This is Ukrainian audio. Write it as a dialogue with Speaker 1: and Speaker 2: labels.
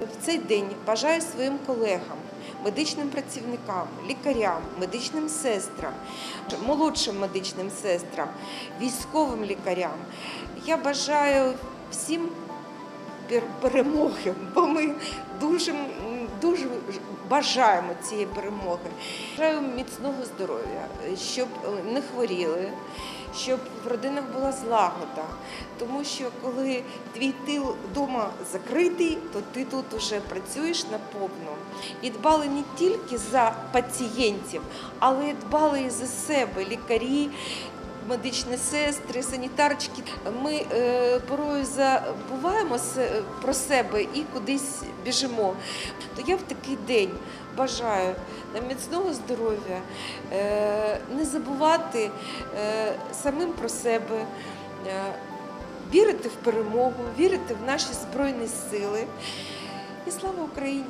Speaker 1: В цей день бажаю своїм колегам, медичним працівникам, лікарям, медичним сестрам, молодшим медичним сестрам, військовим лікарям. Я бажаю всім перемоги, ми дуже, дуже бажаємо цієї перемоги. Бажаю міцного здоров'я, щоб не хворіли, щоб в родинах була злагода. Тому що коли твій тил вдома закритий, то ти тут вже працюєш наповну. І дбали не тільки за пацієнтів, але й дбали і за себе, лікарі, медичні сестри, санітарочки. Ми е, порою забуваємо про себе і кудись біжимо. То я в такий день бажаю нам міцного здоров'я, е, не забувати е, самим про себе. е, Вірити в перемогу, вірити в наші збройні сили. І слава Україні!